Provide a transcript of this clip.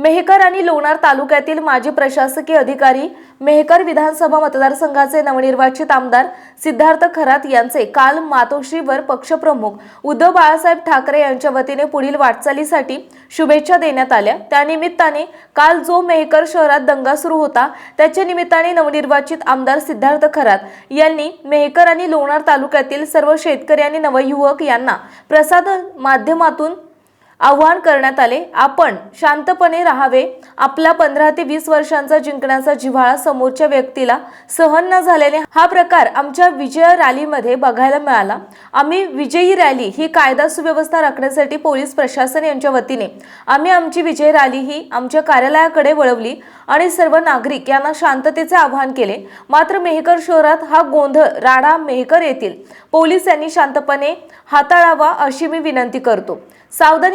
मेहकर आणि लोणार तालुक्यातील माजी प्रशासकीय अधिकारी मेहकर विधानसभा मतदारसंघाचे नवनिर्वाचित आमदार सिद्धार्थ खरात यांचे काल मातोश्रीवर पक्षप्रमुख उद्धव बाळासाहेब ठाकरे यांच्या वतीने पुढील वाटचालीसाठी शुभेच्छा देण्यात आल्या. त्यानिमित्ताने काल जो मेहकर शहरात दंगा सुरू होता त्याच्या निमित्ताने नवनिर्वाचित आमदार सिद्धार्थ खरात यांनी मेहकर आणि लोणार तालुक्यातील सर्व शेतकरी आणि नवयुवक यांना प्रसाद माध्यमातून आवाहन करण्यात आले. आपण शांतपणे राहावे. आपला पंधरा ते वीस वर्षांचा जिंकण्याचा जिव्हाळा समोरच्या व्यक्तीला सहन न झाल्याने हा प्रकार आमच्या विजय रॅलीमध्ये बघायला मिळाला. आम्ही विजयी रॅली ही कायदा सुव्यवस्था राखण्यासाठी पोलीस प्रशासन यांच्या वतीने आम्ही आमची विजय रॅली ही आमच्या कार्यालयाकडे वळवली आणि सर्व नागरिक यांना शांततेचे आवाहन केले. मात्र मेहकर शहरात हा गोंधळ राडा मेहकर येथील. पोलीस यांनी शांतपणे हाताळावा अशी मी विनंती करतो. सावधान